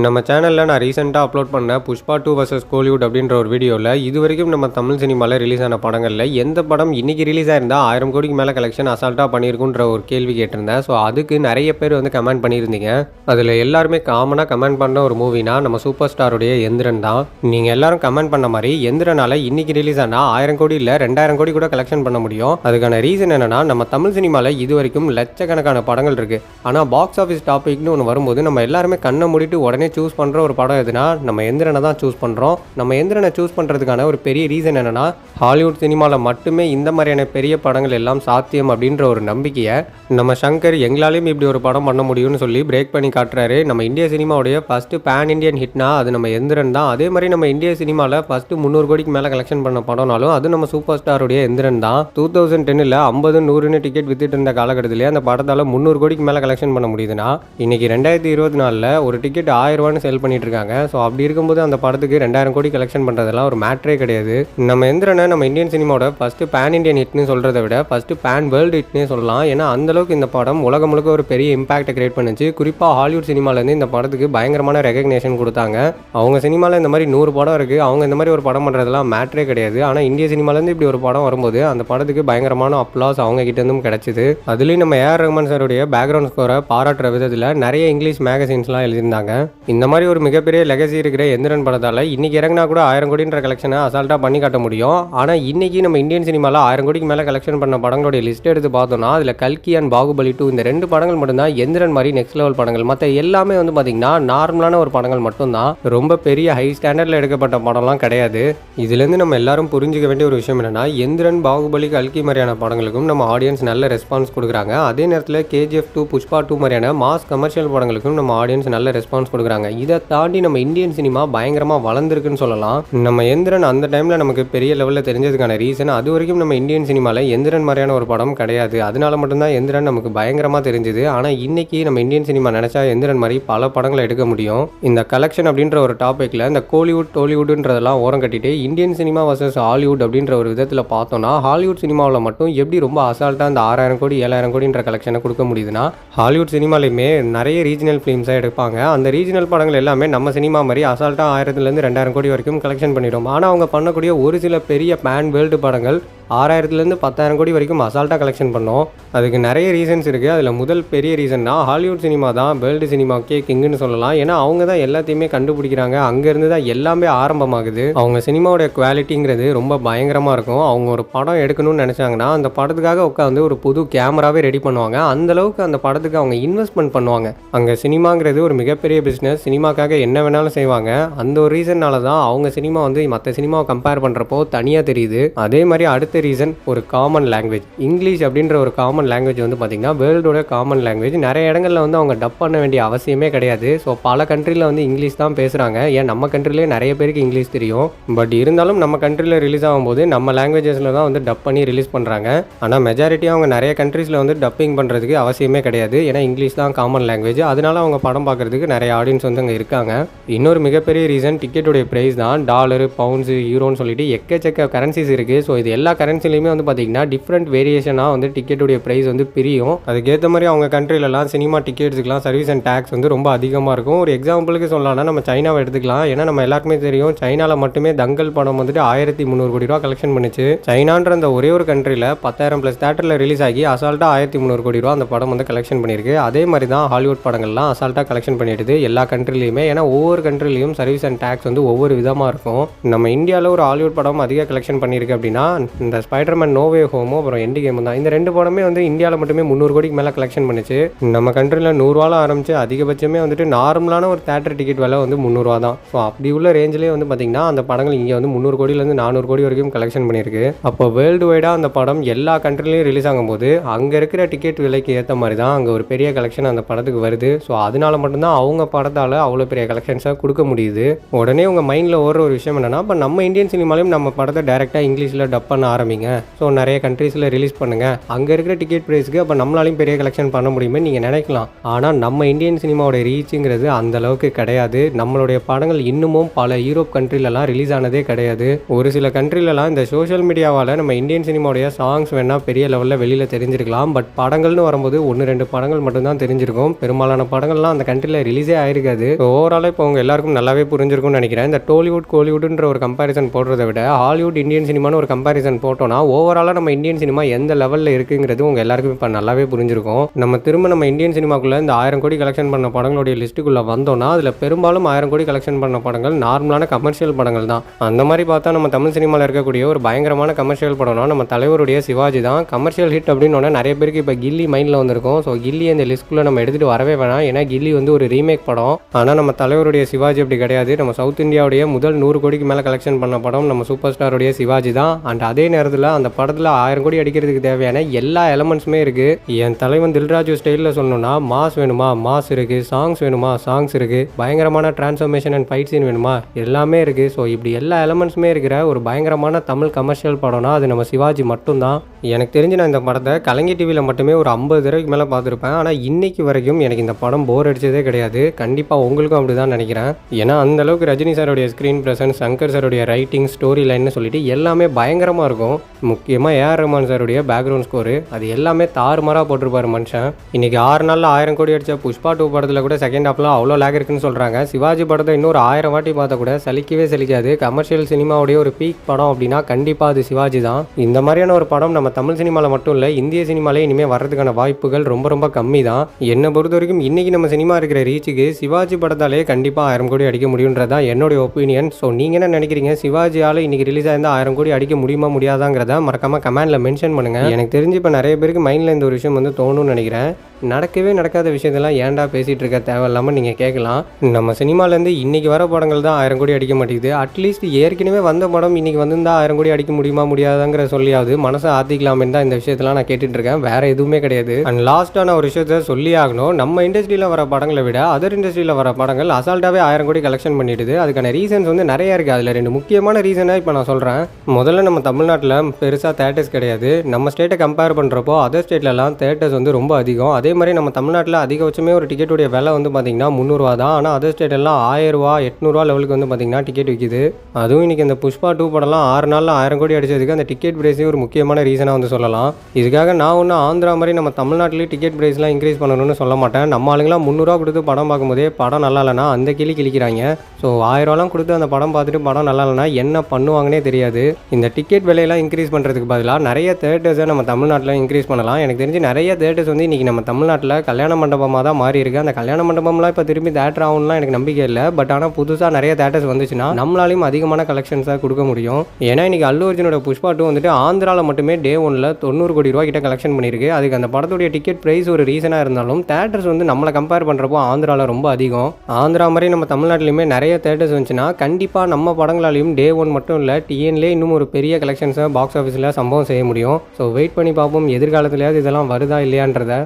நம்ம சேனலில் நான் ரீசெண்டாக அப்லோட் பண்ண புஷ்பா டூ வர்சஸ் கோலிவுட் அப்படின்ற ஒரு வீடியோவில் இது வரைக்கும் நம்ம தமிழ் சினிமாவில் ரிலீஸ் ஆன படங்களில் எந்த படம் இன்றைக்கி ரிலீஸ் ஆயிருந்தால் ஆயிரம் கோடிக்கு மேலே கலெக்ஷன் அசால்ட்டாக பண்ணியிருக்குன்ற ஒரு கேள்வி கேட்டிருந்தேன். ஸோ அதுக்கு நிறைய பேர் வந்து கமெண்ட் பண்ணியிருந்தீங்க. அதில் எல்லாருமே காமனாக கமெண்ட் பண்ண ஒரு மூவினா நம்ம சூப்பர் ஸ்டாருடைய எந்திரன் தான். நீங்கள் எல்லாரும் கமெண்ட் பண்ண மாதிரி எந்திரனால் இன்றைக்கி ரிலீஸ் ஆனால் ஆயிரம் கோடி இல்லை ரெண்டாயிரம் கோடி கூட கலெக்ஷன் பண்ண முடியும். அதுக்கான ரீசன் என்னென்னா நம்ம தமிழ் சினிமாவில் இது வரைக்கும் லட்சக்கணக்கான படங்கள் இருக்குது ஆனால் பாக்ஸ் ஆஃபீஸ் டாபிக்னு ஒன்று வரும்போது நம்ம எல்லாருமே கண்ணை மூடிட்டு உடனே சூஸ் பண்ணுற ஒரு படம் எதுனா நம்ம எந்திரனை தான் சூஸ் பண்ணுறோம் நம்ம எந்திரனை சூஸ் பண்ணுறதுக்கான ஒரு பெரிய ரீசன் என்னென்னா ஹாலிவுட் சினிமாவில் மட்டுமே இந்த மாதிரியான பெரிய படங்கள் எல்லாம் சாத்தியம் அப்படின்ற ஒரு நம்பிக்கையை நம்ம சங்கர் எங்களாலையும் இப்படி ஒரு படம் பண்ண முடியும்னு சொல்லி பிரேக் பண்ணி காட்டுறாரு. நம்ம இந்திய சினிமாவுடைய ஃபஸ்ட்டு பேன் இந்தியன் ஹிட்னா அது நம்ம எந்திரன் தான். அதே மாதிரி நம்ம இந்திய சினிமாவில் ஃபஸ்ட்டு முந்நூறு கோடிக்கு மேலே கலெக்ஷன் பண்ண படம்னாலும் அது நம்ம சூப்பர் ஸ்டாருடைய எந்திரன் தான். டூ தௌசண்ட் டென்னில் ஐம்பது நூறுன்னு டிக்கெட் வித்துட்டு இருந்த காலகட்டத்திலே அந்த படத்தால் முந்நூறு கோடிக்கு மேலே கலெக்ஷன் பண்ண முடியுதுன்னா இன்னைக்கு ரெண்டாயிரத்தி இருபத்தி நாலில் ஒரு டிக்கெட் ஆயிரம் ரூபான்னு சேல் பண்ணிட்டு இருக்காங்க ஸோ அப்படி இருக்கும்போது அந்த படத்துக்கு ரெண்டாயிரம் கோடி கலெக்ஷன் பண்ணுறதெல்லாம் ஒரு மேட்ரே கிடையாது. நம்ம எந்திரனை நம்ம இந்தியன் சினிமாவோட ஃபஸ்ட்டு பேன் இந்தியன் ஹிட்னு சொல்கிறத விட ஃபஸ்ட்டு பேன் வேர்ல்டு ஹிட்னே சொல்லலாம். ஏன்னா அந்தளவுக்கு இந்த படம் உலகம் முழுக்க ஒரு பெரிய இம்பாக்டை கிரியேட் பண்ணுச்சு. குறிப்பாக ஹாலிவுட் சினிமாலேருந்து இந்த படத்துக்கு பயங்கரமான ரெகக்னேஷன் கொடுத்தாங்க. அவங்க சினிமாவில் இந்த மாதிரி நூறு படம் இருக்குது அவங்க இந்த மாதிரி ஒரு படம் பண்ணுறதெல்லாம் மேட்ரே கிடையாது. ஆனால் இந்திய சினிமாலேருந்து இப்படி ஒரு படம் வரும்போது அந்த படத்துக்கு பயங்கரமான அப்ளாஸ் அவங்க கிட்டேருந்தும் கிடைச்சிது. அதுலேயும் நம்ம ஏஆர் ரஹ்மான் சாருடைய பேக்ரவுண்ட் ஸ்கோரை பாராட்டுற விதத்தில் நிறைய இங்கிலீஷ் மேகசின்ஸ்லாம் எழுதியிருந்தாங்க. இந்த மாதிரி ஒரு மிகப்பெரிய லெகசி இருக்கிற எந்திரன் படத்தால் இன்றைக்கி இறங்கினா கூட ஆயிரம் கோடின்ற கலெக்ஷனை அசால்ட்டாக பண்ணி காட்ட முடியும். ஆனால் இன்றைக்கி நம்ம இந்தியன் சினிமாவில் ஆயிரம் கோடிக்கு மேலே கலெக்ஷன் பண்ண படங்களுடைய லிஸ்ட் எடுத்து பார்த்தோம்னா அதில் கல்கி அண்ட் பாகுபலி டூ இந்த ரெண்டு படங்கள் மட்டும்தான் எந்திரன் மாதிரி நெக்ஸ்ட் லெவல் படங்கள். மற்ற எல்லாமே வந்து பார்த்திங்கன்னா நார்மலான ஒரு படங்கள் மட்டும்தான். ரொம்ப பெரிய ஹை ஸ்டாண்டர்டில் எடுக்கப்பட்ட படம்லாம் கிடையாது. இதுலேருந்து நம்ம எல்லாரும் புரிஞ்சுக்க வேண்டிய ஒரு விஷயம் என்னென்னா எந்திரன் பாகுபலி கல்கி மாதிரியான படங்களுக்கும் நம்ம ஆடியன்ஸ் நல்ல ரெஸ்பான்ஸ் கொடுக்குறாங்க. அதே நேரத்தில் கேஜிஎஃப் டூ புஷ்பா டூ மாதிரியான மாஸ் கமர்ஷியல் படங்களுக்கும் நம்ம ஆடியன்ஸ் நல்ல ரெஸ்பான்ஸ் கொடுக்குறாங்க. இதை தாண்டி நம்ம இந்தியன் சினிமா பயங்கரமாக வளர்ந்துருக்குன்னு சொல்லலாம். நம்ம எந்திரன் அந்த டைமில் நமக்கு பெரிய லெவலில் தெரிஞ்சதுக்கான ரீசன் அது வரைக்கும் நம்ம இந்தியன் சினிமாவில் எந்திரன் மாதிரியான ஒரு படம் கிடையாது. அதனால மட்டும்தான் எந்திரன் நமக்கு பயங்கரமாக தெரிஞ்சுது. ஆனால் இன்னைக்கு நம்ம இந்தியன் சினிமா நினச்சா எந்திரன் மாதிரி பல படங்களை எடுக்க முடியும். இந்த கலெக்ஷன் அப்படின்ற ஒரு டாப்பிக்கில் இந்த கோலிவுட் டோலிவுட்ன்றதெல்லாம் ஓரம் கட்டிட்டு இந்தியன் சினிமா வர்சஸ் ஹாலிவுட் அப்படின்ற ஒரு விதத்தில் பார்த்தோம்னா ஹாலிவுட் சினிமாவில் மட்டும் எப்படி ரொம்ப அசால்ட்டாக அந்த ஆறாயிரம் கோடி ஏழாயிரம் கோடின்ற கலெக்ஷனை கொடுக்க முடியுதுன்னா ஹாலிவுட் சினிமாலையுமே நிறைய ரீஜனல் ஃபிலிம்ஸாக எடுப்பாங்க. அந்த ரீஜனல் படங்கள் எல்லாமே நம்ம சினிமா மாதிரி அசால்ட்டாக ஆயிரத்துலேருந்து ரெண்டாயிரம் கோடி வரைக்கும் கலெக்ஷன் பண்ணிடும் ஆனால் அவங்க பண்ணக்கூடிய ஒரு சில பெரிய பேன் வேர்ல்டு படங்கள் ஆறாயிரத்துலேருந்து பத்தாயிரம் கோடி வரைக்கும் அசால்ட்டாக கலெக்ஷன் பண்ணோம். அதுக்கு நிறைய ரீசன்ஸ் இருக்குது அதில் முதல் பெரிய ரீசன்னா ஹாலிவுட் சினிமா தான் வேர்ல்டு சினிமாக்கே கிங்குன்னு சொல்லலாம். ஏன்னா அவங்க தான் எல்லாத்தையுமே கண்டுபிடிக்கிறாங்க. அங்கேருந்து தான் எல்லாமே ஆரம்பமாகுது. அவங்க சினிமாவோட குவாலிட்டிங்கிறது ரொம்ப பயங்கரமாக இருக்கும். அவங்க ஒரு படம் எடுக்கணும்னு நினச்சாங்கன்னா அந்த படத்துக்காக உட்காந்து ஒரு புது கேமராவே ரெடி பண்ணுவாங்க. அந்தளவுக்கு அந்த படத்துக்கு அவங்க இன்வெஸ்ட்மெண்ட் பண்ணுவாங்க. அங்கே சினிமாங்கிறது ஒரு மிகப்பெரிய பிஸ்னஸ் சினிமாக்காக என்ன வேணாலும் செய்வாங்க. அந்த ஒரு ரீசன்னால தான் அவங்க சினிமா வந்து மற்ற சினிமாவை கம்பேர் பண்ணுறப்போ தனியாக தெரியுது. அதே மாதிரி அடுத்த ரீசன் ஒரு காமன் லாங்குவேஜ் இங்கிலீஷ் அப்படின்ற ஒரு காமன் லாங்குவேஜ் வந்து பார்த்திங்கன்னா வேர்ல்டோட காமன் லாங்குவேஜ் நிறைய இடங்களில் வந்து அவங்க டப் பண்ண வேண்டிய அவசியமே கிடையாது. ஸோ பல கண்ட்ரியில் வந்து இங்கிலீஷ் தான் பேசுகிறாங்க ஏன் நம்ம கண்ட்ரிலே நிறைய பேருக்கு இங்கிலீஷ் தெரியும். பட் இருந்தாலும் நம்ம கண்ட்ரியில் ரிலீஸ் ஆகும்போது நம்ம லாங்குவேஜஸில் தான் வந்து டப் பண்ணி ரிலீஸ் பண்ணுறாங்க ஆனால் மெஜாரிட்டியாக அவங்க நிறைய கண்ட்ரீஸில் வந்து டப்பிங் பண்ணுறதுக்கு அவசியமே கிடையாது. ஏன்னா இங்கிலீஷ் தான் காமன் லாங்குவேஜ் அதனால அவங்க படம் பார்க்குறதுக்கு நிறைய ஆடியன்ஸ் வந்து அங்கே இருக்காங்க. இன்னொரு மிகப்பெரிய ரீசன் டிக்கெட்டுடைய ப்ரைஸ் தான் டாலரு பவுண்ட்ஸு யூரோன்னு சொல்லிட்டு எக்கச்சக்க கரன்சிஸ் இருக்குது ஸோ இது எல்லா கரன்சிலையுமே வந்து பார்த்தீங்கன்னா டிஃப்ரெண்ட் வேரியேஷனாக வந்து டிக்கெட்டுடைய ப்ரைஸ் வந்து பிரியும். அதுக்கேற்ற மாதிரி அவங்க கண்ட்ரிலலாம் சினிமா டிக்கெட்ஸுக்குலாம் சர்வீஸ் அண்ட் டேக்ஸ் வந்து ரொம்ப அதிகமாக இருக்கும். ஒரு எக்ஸாம்பிளுக்கு சொல்லலாம்னா நம்ம சைனாவை எடுத்துக்கலாம். ஏன்னா நம்ம எல்லாருக்குமே தெரியும் சைனாவில் மட்டுமே தங்கல் படம் வந்துட்டு ஆயிரத்தி முந்நூறு கோடி ரூபா கலெக்ஷன் பண்ணுச்சு. சைனான்ற அந்த ஒரே ஒரு கண்ட்ரியில் பத்தாயிரம் ப்ளஸ் தேட்டரில் ரிலீஸ் ஆகி அசால்ட்டாக ஆயிரத்தி முந்நூறு கோடி ரூபா அந்த படம் வந்து கலெக்ஷன் பண்ணியிருக்கு. அதே மாதிரி தான் ஹாலிவுட் படங்கள்லாம் அசால்ட்டாக கலெக்ஷன் பண்ணிடுது எல்லா கண்ட்ரிலையுமே ஏன்னா ஒவ்வொரு கண்ட்ரிலையும் சர்வீஸ் அண்ட் டேக்ஸ் வந்து ஒவ்வொரு விதமாக இருக்கும். நம்ம இந்தியாவில் ஒரு ஹாலிவுட் படம் அதிக கலெக்ஷன் பண்ணியிருக்கு அப்படின்னா இந்த ஸ்பைடர்மேன் நோவே ஹோமோ அப்புறம் எண்டு கேமும் தான். இந்த ரெண்டு படமே வந்து இந்தியாவில் மட்டுமே முந்நூறு கோடிக்கு மேலே கலெக்ஷன் பண்ணிச்சு. நம்ம கண்ட்ரியில் நூறுரூவால ஆரம்பிச்சு அதிகபட்சமே வந்துட்டு நார்மலான ஒரு தேட்டர் டிக்கெட் விலை வந்து முந்நூறுவா தான். ஸோ அப்படி உள்ள ரேஞ்சிலே வந்து பார்த்தீங்கன்னா அந்த படங்கள் இங்கே வந்து முந்நூறு கோடியிலேருந்து நானூறு கோடி வரைக்கும் கலெக்ஷன் பண்ணியிருக்கு. அப்போ வேர்ல்டு வைடாக அந்த படம் எல்லா கண்ட்ரிலையும் ரிலீஸ் ஆகும்போது அங்கே இருக்கிற டிக்கெட் விலைக்கு ஏற்ற மாதிரி தான் அங்கே ஒரு பெரிய கலெக்ஷன் அந்த படத்துக்கு வருது. ஸோ அதனால மட்டும்தான் அவங்க படத்தால் அவ்வளோ பெரிய கலெக்ஷன்ஸாக கொடுக்க முடியுது. உடனே உங்கள் மைண்டில் ஓடுற ஒரு விஷயம் என்னன்னா இப்போ நம்ம இந்தியன் சினிமாலையும் நம்ம படத்தை டேரெக்டாக இங்கிலீஷில் டப் பண்ண ஆரம்பிங்க. ஸோ நிறைய கண்ட்ரீஸில் ரிலீஸ் பண்ணுங்கள் அங்கே இருக்கிற டிக்கெட் ப்ரைஸ்க்கு அப்போ நம்மளாலையும் பெரிய கலெக்ஷன் பண்ண முடியுமே நீங்கள் நினைக்கலாம். ஆனால் நம்ம இந்தியன் சினிமாவோட ரீச்சுங்கிறது அந்த அளவுக்கு கிடையாது. நம்மளுடைய படங்கள் இன்னமும் பல யூரோப் கண்ட்ரிலலாம் ரிலீஸ் ஆனதே கிடையாது. ஒரு சில கண்ட்ரிலலாம் இந்த சோஷியல் மீடியாவால் நம்ம இந்தியன் சினிமாவுடைய சாங்ஸ் வேணால் பெரிய லெவலில் வெளியில் தெரிஞ்சிருக்கலாம். பட் படங்கள்னு வரும்போது ஒன்று ரெண்டு படங்கள் மட்டும்தான் தெரிஞ்சிருக்கும். பெரும்பாலான படங்கள்லாம் அந்த கண்ட்ரியில் ரிலீஸே ஆயிருக்காது. ஓவராலாக இப்போ உங்கள் எல்லாருக்கும் நல்லாவே புரிஞ்சிருக்கும்னு நினைக்கிறேன். இந்த டோலிவுட் கோலிவுட்ன்ற ஒரு கம்பேரிசன் போடுறதை விட ஹாலிவுட் இந்தியன் சினிமான்னு ஒரு கம்பேரிசன் போட்டோம்னா ஓவராலாக நம்ம இந்தியன் சினிமா எந்த லெவலில் இருக்குங்கிறது உங்கள் எல்லாருக்கும் இப்போ நல்லாவே புரிஞ்சிருக்கும். நம்ம திரும்ப நம்ம இந்தியன் சினிமாக்குள்ளே இந்த ஆயிரம் கோடி கலெக்ஷன் பண்ண படங்களுடைய லிஸ்ட்டுக்குள்ளே வந்தோம்னா அதில் பெரும்பாலும் ஆயிரம் கோடி கலெக்ஷன் பண்ண படங்கள் நார்மலான கமர்ஷியல் படங்கள் தான். அந்த மாதிரி பார்த்தா நம்ம தமிழ் சினிமாவில் இருக்கக்கூடிய ஒரு பயங்கரமான கமர்ஷியல் படம்னா நம்ம தலைவருடைய சிவாஜி தான். கமர்ஷியல் ஹிட் அப்படின்னு நிறைய பேருக்கு இப்போ கில்லி மைண்டில் வந்திருக்கும். ஸோ கில்லி அந்த லிஸ்ட்குள்ளே நம்ம எடுத்துகிட்டு வரவே வேணாம். ஏன்னா கில்லி வந்து ஒரு ரீமேக் படம். ஆனால் நம்ம தலைவருடைய சிவாஜி அப்படி கிடையாது. நம்ம சவுத் இந்தியாவுடைய முதல் நூறு கோடிக்கு மேலே கலெக்ஷன் பண்ண படம் நம்ம சூப்பர் ஸ்டாருடைய சிவாஜி தான். அண்ட் அதே நேரம் நேரத்தில் அந்த படத்தில் ஆயிரம் கோடி அடிக்கிறதுக்கு தேவையான எல்லா எலமெண்ட்ஸுமே இருக்குது என் தலைவன் தில்ராஜு ஸ்டைலில் சொல்லணும்னா மாஸ் வேணுமா? மாஸ் இருக்குது சாங்ஸ் வேணுமா? சாங்ஸ் இருக்குது பயங்கரமான டிரான்ஸ்ஃபர்மேஷன் அண்ட் ஃபைட் சீன் வேணுமா? எல்லாமே இருக்குது ஸோ இப்படி எல்லா எலமெண்ட்ஸுமே இருக்கிற ஒரு பயங்கரமான தமிழ் கமர்ஷியல் படம்னா அது நம்ம சிவாஜி மட்டும்தான். எனக்கு தெரிஞ்சு நான் இந்த படத்தை கலைஞர் டிவியில் மட்டுமே ஒரு ஐம்பது தடவைக்கு மேலே பார்த்துருப்பேன். ஆனால் இன்னைக்கு வரைக்கும் எனக்கு இந்த படம் போர் அடித்ததே கிடையாது. கண்டிப்பாக உங்களுக்கும் அப்படி தான் நினைக்கிறேன். ஏன்னா அந்த அளவுக்கு ரஜினி சாருடைய ஸ்க்ரீன் ப்ரெசன்ஸ் சங்கர் சாருடைய ரைட்டிங் ஸ்டோரி லைன்னு சொல்லிட்டு எல்லாமே பயங்கரமாக இருக்கும். முக்கியமாக ஏஆர் ரஹ்மான் சாருடைய பேக்ரவுண்ட் ஸ்கோரு அது எல்லாமே தாறுமாறாக போட்டிருப்பார் மனுஷன். இன்னைக்கு ஆறு நாளில் ஆயிரம் கோடி அடித்த புஷ்பா டூ படத்தில் கூட செகண்ட் ஹாஃப்லாம் அவ்வளோ லேக் இருக்குன்னு சொல்கிறாங்க சிவாஜி படத்தை இன்னொரு ஆயிரம் வாட்டி பார்த்தா கூட சலிக்கவே சலிக்காது. கமர்ஷியல் சினிமாவுடைய ஒரு பீக் படம் அப்படின்னா கண்டிப்பாக அது சிவாஜி தான். இந்த மாதிரியான ஒரு படம் நம்ம தமிழ் சினிமாவில் மட்டும் இல்லை இந்திய சினிமாலே இனிமேல் வர்றதுக்கான வாய்ப்புகள் ரொம்ப ரொம்ப கம்மி தான். என்னை பொறுத்த வரைக்கும் இன்றைக்கி நம்ம சினிமா இருக்கிற ரீச்சுக்கு சிவாஜி படத்தாலே கண்டிப்பாக ஆயிரம் கோடி அடிக்க முடியுன்றதான் என்னுடைய ஒப்பீனியன் ஸோ நீங்கள் என்ன நினைக்கிறீங்க? சிவாஜியால் இன்னைக்கு ரிலீஸ் ஆயிருந்தால் ஆயிரம் கோடி அடிக்க முடியுமா முடியாதாங்கிறத மறக்காம கமெண்டில் மென்ஷன் பண்ணுங்கள் எனக்கு தெரிஞ்சு இப்போ நிறைய பேருக்கு மைண்டில் இந்த ஒரு விஷயம் வந்து தோணும்னு நினைக்கிறேன். நடக்கவே நடக்காத விஷயத்தெல்லாம் ஏன்டா பேசிகிட்டு இருக்க தேவையில்லாமல் நீங்கள் கேட்கலாம். நம்ம சினிமாலேருந்து இன்றைக்கி வர படங்கள் தான் ஆயிரம் கோடி அடிக்க மாட்டேங்குது. அட்லீஸ்ட் ஏற்கனவே வந்த படம் இன்றைக்கி வந்திருந்தால் ஆயிரம் கோடி அடிக்க முடியுமா முடியாதாங்கிற சொல்லியாவது மனசை ஆத்திக்கலாமேன்னு தான் இந்த விஷயத்தெல்லாம் நான் கேட்டுட்ருக்கேன் வேறு எதுவுமே கிடையாது. அண்ட் லாஸ்ட்டான ஒரு விஷயத்த சொல்லி ஆகணும். நம்ம இண்டஸ்ட்ரியில் வர படங்களை விட அதர் இண்டஸ்ட்ரியில் வர படங்கள் அசால்ட்டாகவே ஆயிரம் கோடி கலெக்ஷன் பண்ணிடுது. அதுக்கான ரீசன்ஸ் வந்து நிறைய இருக்குது அதில் ரெண்டு முக்கியமான ரீசனாக இப்போ நான் சொல்கிறேன் முதல்ல நம்ம தமிழ்நாட்டில் பெருசாக தேட்டர்ஸ் கிடையாது. நம்ம ஸ்டேட்டை கம்பேர் பண்ணுறப்போ அதர் ஸ்டேட்லலாம் தேட்டர்ஸ் வந்து ரொம்ப அதிகம். அதே அதே மாதிரி நம்ம தமிழ்நாட்டில் அதிகபட்சமே ஒரு டிக்கெட்டுடைய விலை வந்து பார்த்திங்கன்னா முந்நூறுவா தான் ஆனால் அதர் ஸ்டேட்டெல்லாம் ஆயிரரூவா எட்நூறுவா லெவலுக்கு வந்து பார்த்திங்கன்னா டிக்கெட் விற்கிது அதுவும் இன்றைக்கி இந்த புஷ்பா டூ படம்லாம் ஆறு நாளில் ஆயிரம் கோடி அடிச்சதுக்கு அந்த டிக்கெட் ப்ரைஸே ஒரு முக்கியமான ரீசனாக வந்து சொல்லலாம். இதுக்காக நான் ஒன்றும் ஆந்திரா மாதிரி நம்ம தமிழ்நாட்டிலேயே டிக்கெட் ப்ரைஸ்லாம் இன்க்ரீஸ் பண்ணணும்னு சொல்ல மாட்டேன். நம்ம ஆளுங்களாம் முந்நூறுவா கொடுத்து படம் பார்க்கும்போதே படம் நல்லா இல்லைனா அந்த கிளி கிழிக்கிறாங்க. ஸோ ஆயிரரூவாலாம் கொடுத்து அந்த படம் பார்த்துட்டு படம் நல்லா இல்லைனா என்ன பண்ணுவாங்கன்னே தெரியாது. இந்த டிக்கெட் விலையெல்லாம் இன்க்ரீஸ் பண்ணுறதுக்கு பதிலாக நிறைய தேட்டர்ஸை நம்ம தமிழ்நாட்டில் இன்க்ரீஸ் பண்ணலாம். எனக்கு தெரிஞ்சு நிறைய தேட்டர்ஸ் வந்து இன்றைக்கி நம்ம தமிழ் தமிழ்நாட்டில் கல்யாண மண்டபமாக தான் மாறி இருக்கு. அந்த கல்யாண மண்டபம்லாம் இப்போ திரும்பி தேட்டர் ஆகும்லாம் எனக்கு நம்பிக்கை இல்லை. பட் ஆனால் புதுசாக நிறைய தேட்டர்ஸ் வந்துச்சுன்னா நம்மளாலையும் அதிகமான கலெக்ஷன்ஸாக கொடுக்க முடியும். ஏன்னா இன்றைக்கி அல்லு அர்ஜுனோட புஷ்பா டூ வந்துட்டு ஆந்திராவில் மட்டுமே டே ஒன்ல தொண்ணூறு கோடி ரூபா கிட்ட கலெக்ஷன் பண்ணியிருக்கு. அதுக்கு அந்த படத்துடைய டிக்கெட் ப்ரைஸ் ஒரு ரீசனாக இருந்தாலும் தேட்டர்ஸ் வந்து நம்மளை கம்பேர் பண்ணுறப்போ ஆந்திராவில் ரொம்ப அதிகம். ஆந்திரா மாதிரி நம்ம தமிழ்நாட்டிலையுமே நிறைய தேட்டர்ஸ் வந்துச்சுன்னா கண்டிப்பாக நம்ம படங்களாலையும் டே ஒன் மட்டும் இல்லை டிஎன்லேயே இன்னும் ஒரு பெரிய கலெக்ஷன்ஸை பாக்ஸ் ஆஃபீஸில் சம்பவம் செய்ய முடியும். ஸோ வெயிட் பண்ணி பார்ப்போம் எதிர்காலத்துலையாவது இதெல்லாம் வருதா இல்லையான்றதை.